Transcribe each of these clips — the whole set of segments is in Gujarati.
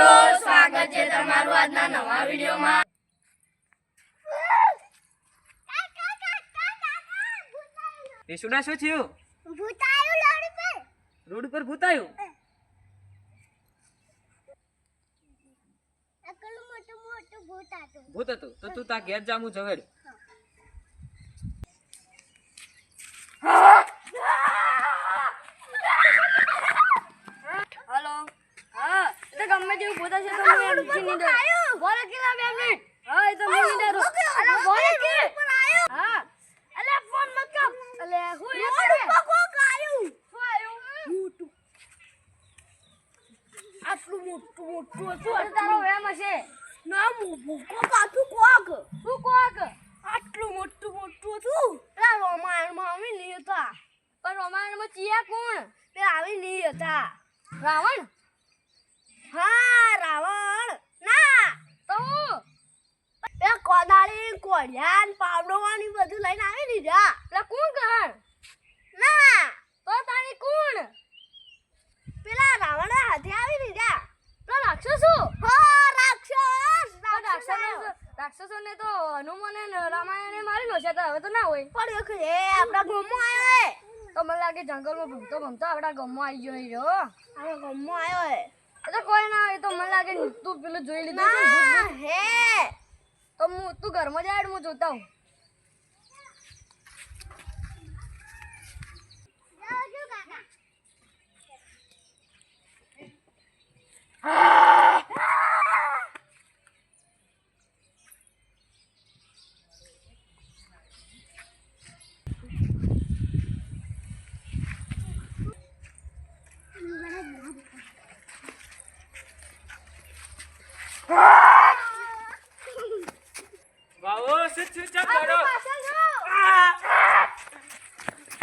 સ્વાગત છે તમારું આજના નવા વિડીયોમાં. યશુડા શું થયું? ભૂતાયું લોડી પર. રોડ ઉપર ભૂત આવ્યું મોટું મોટું ભૂત હતું. ભૂત હતું. તો તું તા ઘેર જામું જવેડ હલો હા એ તો ગમે તેવું પોતા છે તો હું રૂચી નહીં દઉં બોલે કેટલા બે મિનિટ હા એ તો હું નહીં અરે બોલે કે? હા. અલે ફોન મત કર અલે હું એ કરે કોક શું આવ્યું મોટું આટલું મોટું મોટું હતું તારો વેમ હશે? ના મોટું કોક કોક. શું કોક? આટલું મોટું મોટું હતું. પેલા રોમાયણમાં આવી નહીં હતા. પણ રોમાયણમાં ચિયા કોણ? પેલા આવી નહીં હતા. રાવણ? હા રાવણ. હું પેલા કોદાળી કોડિયાન પાવડોવાની બધું લઈને આવી દીધા. એટલે કોણ કરણ ના. તો તારી કોણ? પેલા રાવણ હાથે આવી દીધા. તો રાક્ષસો? હો રાક્ષસ રાક્ષસો. ને તો હનુમાને ને રામાયણે મારી નો છે તો હવે તો ના હોય. પણ એક એ આપણા ગામમાં આવ્યો હે તો મને લાગે જંગલમાં ભમતો ભમતો આપણા ગમો આવી ગયો આપણા ગામમાં આવ્યો એ તો કોઈ ના હોય તો મને લાગે તું પેલું જોઈ લીધું છે. હે. તો હું તું ઘરમાં જાય હું જોતા હું બાવો શું શું ચમ કરો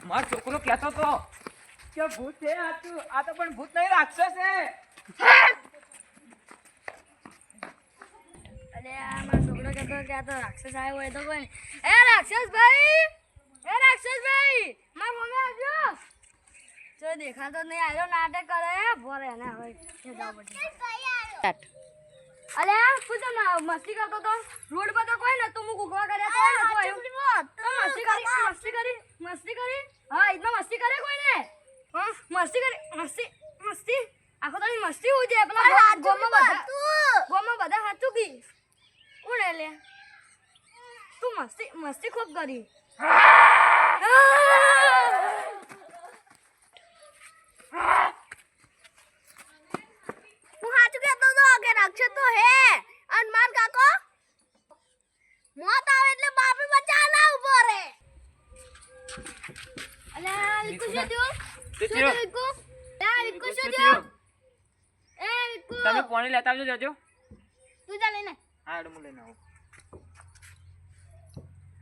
મારો છોકરો કહેતો તો કે ભૂત છે આ તું આ તો પણ ભૂત નહીં રાક્ષસ છે. અરે આ મારો છોકરો કહેતો કે આ તો રાક્ષસ આવ્યો હોય તો કોઈ નહીં. એ રાક્ષસ ભાઈ એ રાક્ષસ ભાઈ માર મમ્મી આવજો. જો દેખાતો નહીં આવ્યો નાટક કરે. ભોરે ને હવે જાવ પછી અલે છે ના મસ્તી કરતો તો? રોડ પર તો કોઈ નતું હું કુકવા કર્યા તો નતું આવ્યું તો મસ્તી કરી મસ્તી કરી મસ્તી કરી? હા ઇતના મસ્તી કરે કોઈ ને હા મસ્તી કરી મસ્તી મસ્તી. આખો તારી મસ્તી હોય છે પેલા ગોમાં બધા ગોમાં બધા હાચું કી? કોણ એ લે. તું મસ્તી મસ્તી ખૂબ કરી હું સાચું કહેતો હતો કે રાક્ષસ તો હે અને માર કાકો મોત આવે એટલે બાપી બચા ના ઊભો રે અલે વિકુ શું થયું શું શું થયું? થયું વિકુ એ વિકુ શું શું થયું થયું? એ વિકુ તમે પાણી લેતા આવજો જજો તું જા લઈને. હા એડું હું લઈને આવું.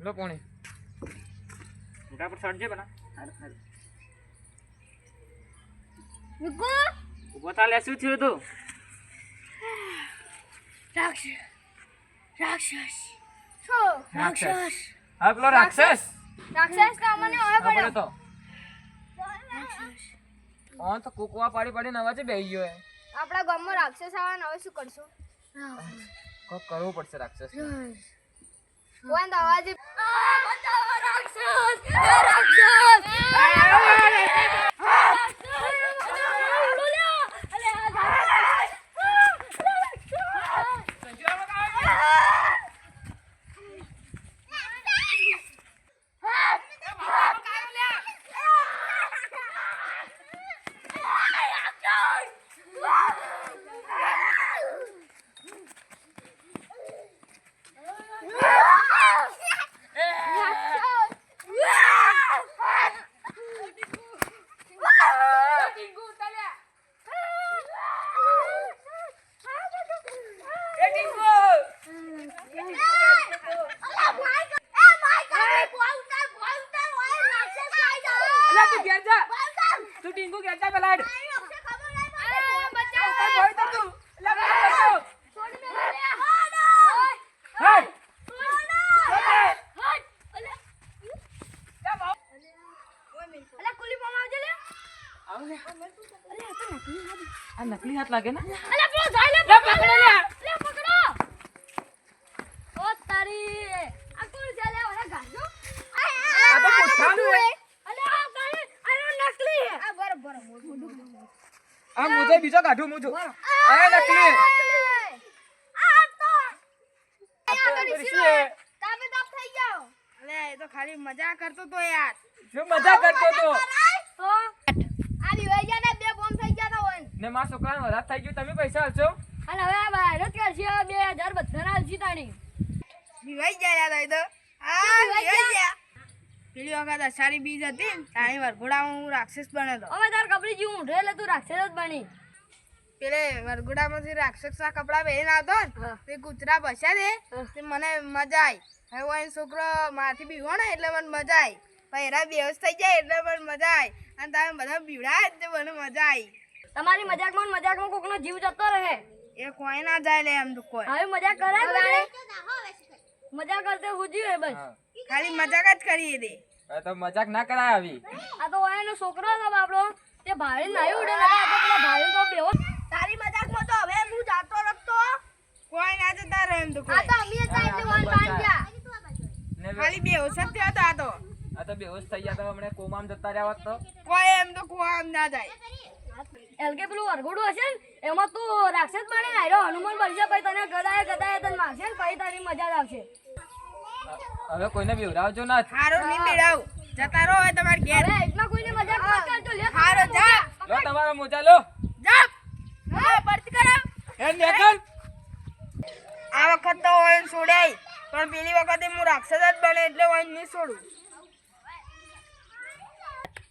લો પાણી. મોટા પર સડજે બના હારું, હારું. વિકુ ઊભો થા લે શું થયું તું? રાક્ષસ રાક્ષસ શું રાક્ષસ હા પેલો રાક્ષસ રાક્ષસ તો પડ્યો પડ્યો તો ઓન તો કુકવા પાડી પાડીને અવાજે બેહી ગયો આપણા ગામમાં રાક્ષસ આવે ને હવે શું કરશું કરવું પડશે રાક્ષસ કોઈ તો અવાજ રાક્ષસ રાક્ષસ અલા તું ઘેર જા. તું ટીંગુ ઘેર જા પેલા. જા લે. નકલી હાથ લાગે. ને? અલા પેલો જાય લે. જો કાઢું હું છું આ નકલી. આ તો તમે તો થઈ જાઓ. અલે એ તો ખાલી મજા કરતો તો યાર. શું મજા કરતો તો. તો? આ દિવાઈ ગયા ને બે બોમ્બ થઈ ગયા તા હોય ને. મારા છોકરાનો વરાત થઈ ગયું. તમે પૈસા આલશો અને હવે આ બહાર જ કરશે બે હજાર બધાના આલસી તાણી. દિવાઈ ગયા યાર તો. આ દિવાઈ ગયા? પેલી વખત સારી બીજ હતી તાણી ઘોડા હું રાક્ષસ બન્યો હતો હવે તાર કપડી જીવ ઊંધે એટલે તું રાક્ષસ જ બની. પેલે વરઘોડામાંથી રાક્ષસ ના કપડા પહેરીને આવતો ને તે કૂતરા બસ્યા દે તે મને મજા આવી હવે છોકરો મારાથી બીવો ને એટલે મને મજા આવી પહેરા બેહોશ થઈ જાય એટલે મને મજા આવી અને તમે બધા બીવડાય એટલે મને મજા આવી તમારી મજાકમાં મજાકમાં કોકનો જીવ જતો રહે. એ કોઈ ના જાય લે એમ તો કોઈ. હવે મજાક કરે મજા કરતે હુજી હે બસ. ખાલી મજાક જ કરીએ દે. આ તો મજાક ના કરાય આવી. આ તો એનો છોકરો હતો બાપડો. તે ભાઈ નાયો ઉડે આ તો પેલા તો બેહો તારી મજાકમાં તો હવે હું જાતો રખતો કોઈ ના જતા રહે એમ તો આ કોઈ. તો અમે જતા એટલે વાન બાંધ્યા. ને ખાલી બેહોશ જ થયો હતો આ તો. આ તો બેહોશ થઈ ગયા તો હમણે કોમામ જતા રહ્યા હોત તો. કોઈ એમ તો કોમામ આમ ના જાય. એલકે પેલું અરગોડું હશે ને એમાં તું રાક્ષસ બની નાયરો હનુમાન બનશે પછી તને ગદાય ગદાય તને મારશે ને પછી તારી મજા આવશે. હવે કોઈને બેવડાવજો ના. હારો નહીં મેળાવું જતા રહો હવે તમારે ઘેર. એટલા કોઈને મજાક મત કરજો લે હારો જા. લો તમારો મોજા લો. જા. હા પરત કરો. એ નેકલ આ વખત તો ઓયન છોડાય પણ પેલી વખતે હું રાક્ષસ જ બને એટલે ઓયન નહીં છોડું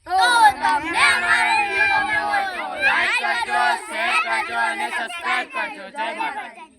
તો તમને અમારો વિડિયો ગમ્યો હોય તો લાઈક કરજો શેર કરજો અને સબસ્ક્રાઇબ કરજો. જય માતાજી.